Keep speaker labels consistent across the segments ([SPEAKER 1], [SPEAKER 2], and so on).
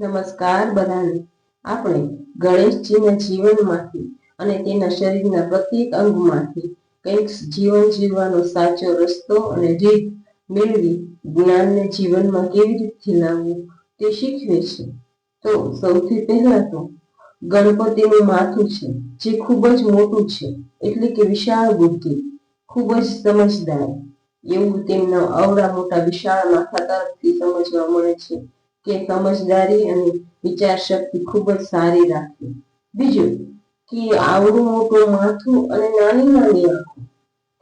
[SPEAKER 1] નમસ્કાર બધાને. આપણે ગણેશજીના જીવનમાંથી અને તેના શરીરના પ્રત્યેક અંગમાંથી કંઈક જીવન જીવવાનો સાચો રસ્તો અને રીત મેળવી જ્ઞાનને જીવનમાં કેવી રીતથી લાવવું તે શીખવે છે તો સૌથી પહેલા તો ગણપતિનું માથું છે, જે ખૂબ જ મોટું છે, એટલે કે વિશાળ બુદ્ધિ, ખૂબ જ સમજદાર. એવું તેમના અવડા મોટા વિશાળ માથા તરફથી સમજવા મળે છે. કે સમજદારી અને વિચાર શક્તિ ખૂબ જ સારી રાખવી. બીજું, કે આવડું મોટું માથું અને નાની નાની આંખો.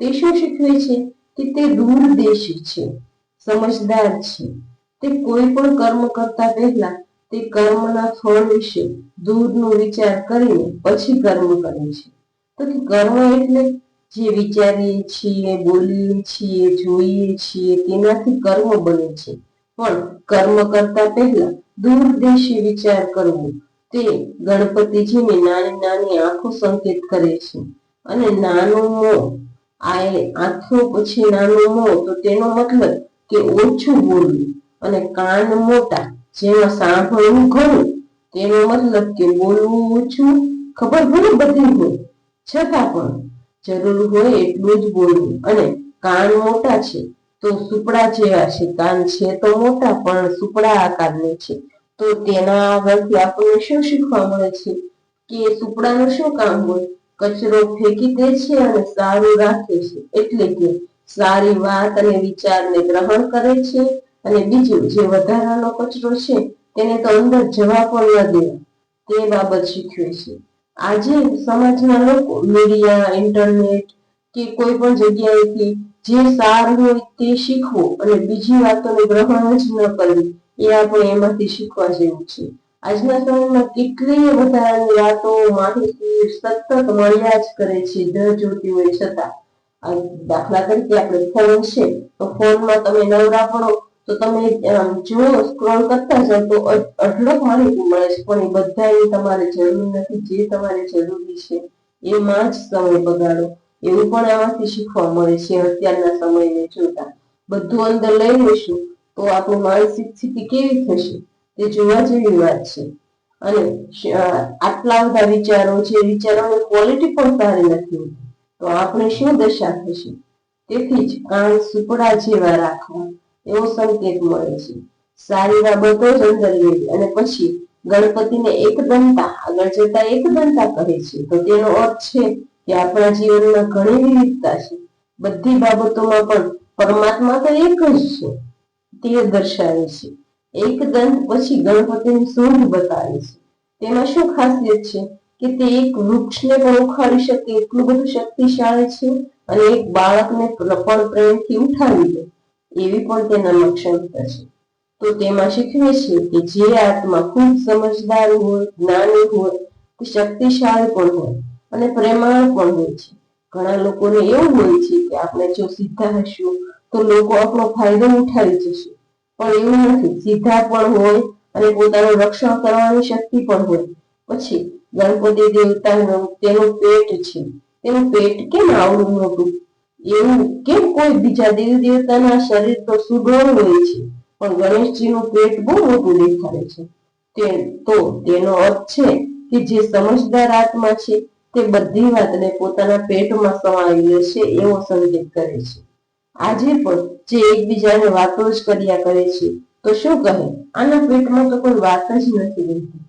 [SPEAKER 1] તે શું શીખવે છે? કે તે દૂરદેશી છે, સમજદાર છે. તે કોઈ પણ કર્મ કરતા પહેલા તે કર્મના ફળ વિશે દૂરનો વિચાર કરીને પછી કર્મ કરે છે. તો કે કર્મ એટલે જે વિચારીએ છીએ, બોલીએ છીએ, જોઈએ છીએ, તેનાથી કર્મ બને છે. પણ કર્મ કરતા પહેલા દૂરદેશી વિચાર કરવો. તે ગણપતિજીની નાની નાની આંખો સંકેત કરે છે. અને નાનું મો આ આંખો પછી નાનું મો, તો તેનો મતલબ કે ઓછું બોલવું. અને કાન મોટા, જેમાં સાંભળવું ઘણું, તેનો મતલબ કે બોલવું ઓછું, ખબર ભલે બધી હોય. છતાં પણ જરૂર હોય એટલું જ બોલવું. અને કાન મોટા છે તો સુપડા જેવા છે કાન છે તો મોટા પણ સુપડા આકારની છે. તો તેના આગળથી આપણને શું શીખવા મળે છે? કે સુપડાનું શું કામ હોય? કચરો ફેંકી દે છે અને સારું રાખે છે. એટલે કે સારી વાત અને વિચારને ગ્રહણ કરે છે અને બીજું જે વધારાનો કચરો છે તેને તો અંદર જવા પણ ન દેવા. તે બાબત શીખવે છે. આજે સમાજના લોકો મીડિયા ઇન્ટરનેટ કે કોઈ પણ જગ્યાએથી જે સાર હોય તે શીખવું અને બીજી વાતોને ગ્રહણ જ ન કરવી, એ આપણે એમાંથી શીખવા જેવું છે. આજના સમયમાં કેટલીય વધારાની વાતો માહિતી સતત મળ્યા જ કરે છે દર જોતી હોય છતાં. દાખલા તરીકે આપણે ફોન છે, તો ફોનમાં તમે નવરા પડો, તો તમે જો સ્ક્રોલ કરતા જાઓ, તો અઢળક માહિતી મળે છે. પણ એ બધાની તમારે જરૂર નથી, જે તમારે જરૂરી છે, એમાં જ સમય બગાડો. એવું પણ આમાંથી શીખવા મળે છે, અત્યારના સમયને જોતા. બધું અંદર લઈ લઈશું તો આપણી માનસિક સ્થિતિ કેવી થશે તે જોવા જેવી વાત છે. અને આટલા બધા વિચારો છે વિચારોની ક્વોલિટી પણ સારી નથી તો આપણે શું દશા થશે? તેથી જ કાન સુપડા જેવા રાખવા એવો સંકેત મળે છે. સારી બાબતો જ અંદર લેવી અને પછી ગણપતિને એક દંતા આગળ જતા એક દંતા કહે છે. તો તેનો અર્થ છે કે આપણા જીવનમાં ઘણી વિવિધતા છે. બધી બાબતોમાં પણ પરમાત્મા તો એક જ છે. તે દર્શાવે છે. એક દંત પછી ગણપતિની સૂંઢ બતાવે છે. તેમાં શું ખાસિયત છે કે તે એક વૃક્ષને પણ ઉખાડી શકે, એટલું બધું શક્તિશાળી છે અને એક બાળકને પણ પ્રેમથી ઉઠાવી દે, એવી પણ તેના ક્ષમતા છે. તો તેમાં શીખવે છે કે જે આત્મા ખૂબ સમજદાર હોય, જ્ઞાની હોય શક્તિશાળી પણ હોય. અને પ્રેમાળ પણ હોય છે. ઘણા લોકોને એવું હોય છે કે આપણે જો સીધા હશું તો લોકો આપણો ફાયદો ઉઠાવી જશે. પણ એવું નથી. સીધા પણ હોય અને પોતાનું રક્ષણ કરવાની શક્તિ પણ હોય. પછી ગણપતિ દેવતાનું તેનું પેટ છે. તેનું પેટ કેમ આવડું મોટું? એવું કેમ કોઈ બીજા દેવ દેવતાના શરીર તો સુડોળ હોય છે? પણ ગણેશજીનું પેટ બહુ મોટું દેખાડે છે. તે તો તેનો અર્થ છે કે જે સમજદાર આત્મા છે તે બધી વાતને પોતાના પેટમાં સમાવી લે છે, એવો સંકેત કરે છે. આજે પણ જે એકબીજાને વાતો જ કર્યા કરે છે, તો શું કહે? આના પેટમાં તો કોઈ વાત જ નથી રહેતી.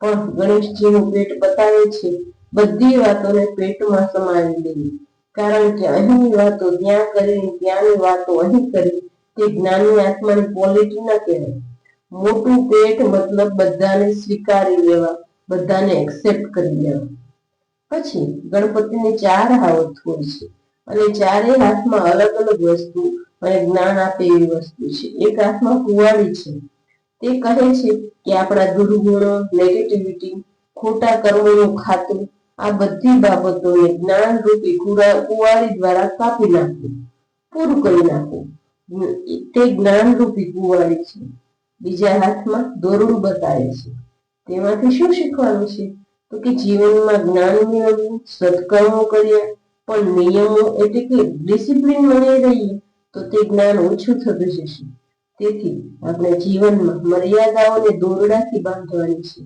[SPEAKER 1] પણ ગણેશજીનું પેટ બતાવે છે, બધી વાતોને પેટમાં સમાવી લેવી. કારણ કે અહીંની વાતો ત્યાં કરી ત્યાંની વાતો અહીં કરી, તે જ્ઞાની આત્માની ક્વોલિટી ના કહેવાય. મોટું પેટ મતલબ બધાને સ્વીકારી લેવા, બધાને એક્સેપ્ટ કરી લેવા. પછી ગણપતિને ચાર હાથ હોય છે. અને ચારેય હાથમાં અલગ અલગ વસ્તુ અને જ્ઞાન આપે એવી વસ્તુ છે. એક હાથમાં કુવાડી છે. તે કહે છે કે આપણા દુર્ગુણો નેગેટિવિટી ખોટા કર્મોનું ખાતું આ બધી બાબતોને જ્ઞાન રૂપી કુવાડી દ્વારા કાપી નાખવું પૂરું કરી નાખવું તે જ્ઞાન રૂપી કુવાડી છે. બીજા હાથમાં દોરડું બતાવે છે. તેમાંથી શું શીખવાનું છે? તો કે જીવનમાં જ્ઞાન મેળવવું સત્કર્મો કર્યા પણ નિયમો એટલે કે ડિસિપ્લિન બની રહીએ, તો તે જ્ઞાન ઓછું થતું જશે. તેથી આપણે જીવનમાં મર્યાદાઓને દોરડાથી બાંધવાની છે.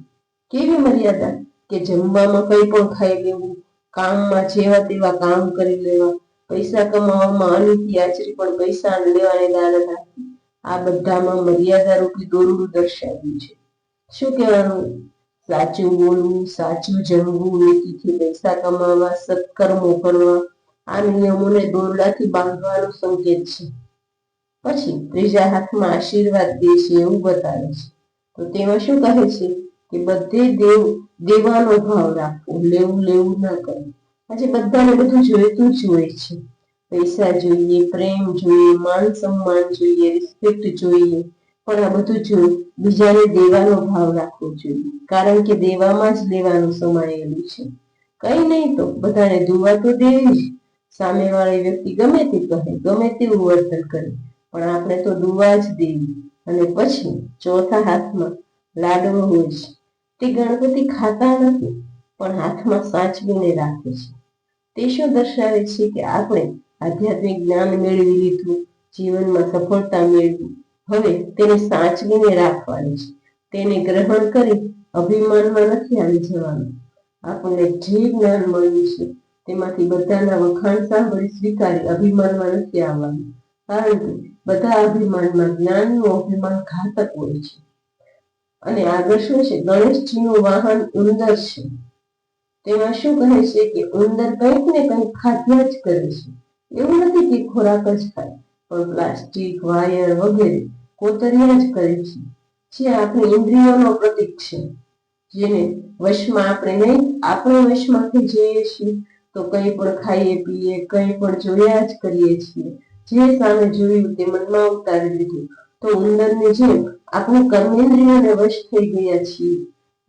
[SPEAKER 1] કેવી મર્યાદા? કે જમવામાં કંઈ પણ ખાઈ લેવું, કામમાં જેવા તેવા કામ કરી લેવા, પૈસા કમાવામાં અનિતિ આચરી, પણ પૈસા લેવાને દાન રાખી આ બધામાં મર્યાદા રૂપી દોરડું દર્શાવ્યું છે. શું કહેવાનું? સાચું બોલવું, સાચું જમવું નીતિથી પૈસા કમાવા, સત્કર્મો કરવા, આ નિયમોને દોરડાથી બાંધવાનો સંકેત છે. પછી ત્રીજા હાથમાં આશીર્વાદ દે છે એવું બતાવે છે. તો તેમાં શું કહે છે? કે બધે દેવ, દેવાનો ભાવ રાખવો લેવું લેવું ના કરવું આજે બધાને બધું જોઈતું જ હોય છે. પૈસા જોઈએ, પ્રેમ જોઈએ માન સન્માન જોઈએ રિસ્પેક્ટ જોઈએ. પણ આ બધું જો બીજાને દેવાનો ભાવ રાખવો જોઈએ. કારણ કે દેવામાં જ લેવાનું સમાયેલું છે. કઈ નહીં તો બધાને દુવા તો દેવી જ. સામેવાળી વ્યક્તિ ગમે તે કહે, ગમે તેવું વર્તન કરે. પણ આપણે તો દુવા જ દેવી. અને પછી ચોથા હાથમાં લાડવો હોય છે. તે ગણપતિ ખાતા નથી, પણ હાથમાં સાચવીને રાખે છે. તે શું દર્શાવે છે કે આપણે આધ્યાત્મિક જ્ઞાન મેળવી લીધું, જીવનમાં સફળતા મેળવી. હવે તેને સાચવીને રાખવાની છે. તેને ગ્રહણ કરી અભિમાનમાં નથી આવી જવાનું. આપણને જે જ્ઞાન મળ્યું છે, તેમાંથી બધાના વખાણ સાંભળી સ્વીકારી અભિમાનમાં નથી આવવાનું. કારણ કે બધા અભિમાનમાં જ્ઞાનનું અભિમાન ઘાતક હોય છે. અને આગળ શું છે, ગણેશજીનું વાહન ઉંદર છે. તેમાં શું કહે છે કે ઉંદર કંઈક ને કંઈક ખાધ્યા જ કરે છે. એવું નથી કે ખોરાક જ ખાય, પણ પ્લાસ્ટિક, વાયર વગેરે કોતર્યા જ કરે છે, જે આપણી ઇન્દ્રિયોનો પ્રતીક છે. જેને વશમાં આપણે નહીં, આપણે વશમાંથી જઈએ છીએ, તો કંઈ પણ ખાઈએ, પીએ, કંઈ પણ જોયા જ કરીએ છીએ. જે સામે જોયું તે મનમાં ઉતારી લીધું. તો ઉંદરની જેમ આપણે કર્મેન્દ્રિયોને વશ થઈ ગયા છીએ.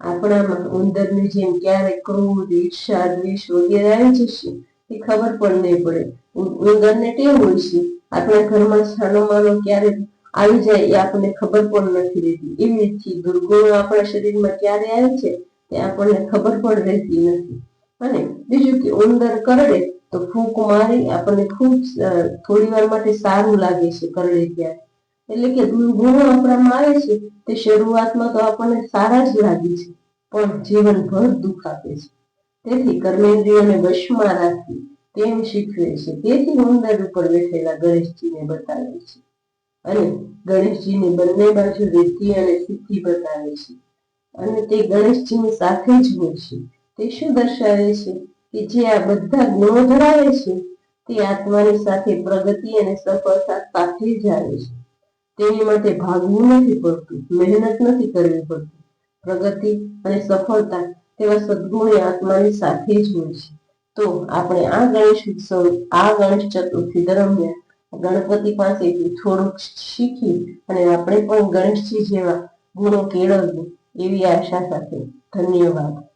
[SPEAKER 1] આપણામાં ઉંદરની જેમ ક્યારેક ક્રોધ, ઈર્ષા, દ્વેષ વગેરે આવી જશે, એ ખબર પણ નહીં પડે. ઉંદરને ટેવ હોય છે. આપણા ઘરમાં છાનો માનો ક્યારેક આવી જાય એ આપણને ખબર પણ નથી રહેતી. એવી રીતથી દુર્ગુણો આપણા શરીરમાં ક્યારે આવે છે એ આપણને ખબર પણ રહેતી નથી. અને બીજું કે ઉંદર કરડે તો ફૂંક મારી આપણને ખૂબ થોડી વાર માટે સારું લાગે છે કરડે ત્યારે. એટલે કે દુર્ગુણો આપણામાં આવે છે તે શરૂઆતમાં તો આપણને સારા જ લાગે છે, પણ જીવનભર દુઃખ આપે છે. તેથી કર્મેન્દ્રિયોને વશમાં રાખવી તેમ શીખવે છે. તેથી ઉંદર ઉપર બેઠેલા ગણેશજીને બતાવે છે. અને ગણેશજીને બંને બાજુ રીતિ અને સિદ્ધિ બતાવે છે. અને તે ગણેશજીની સાથે જ હોય છે. તે શું દર્શાવે છે કે જે આ બધા ગુણો ધરાવે છે? તે આત્માની સાથે પ્રગતિ અને સફળતા સાથે જ આવે છે. તેની માટે ભાગવું નથી પડતું, મહેનત નથી કરવી પડતી. પ્રગતિ અને સફળતા તેવા સદગુણ આત્માની સાથે જ હોય છે. તો આપણે આ ગણેશ ઉત્સવ, આ ગણેશ ચતુર્થી દરમિયાન ગણપતિ પાસેથી થોડુંક શીખી અને આપણે પણ ગણેશજી જેવા ગુણો કેળવીએ એવી આશા સાથે. ધન્યવાદ.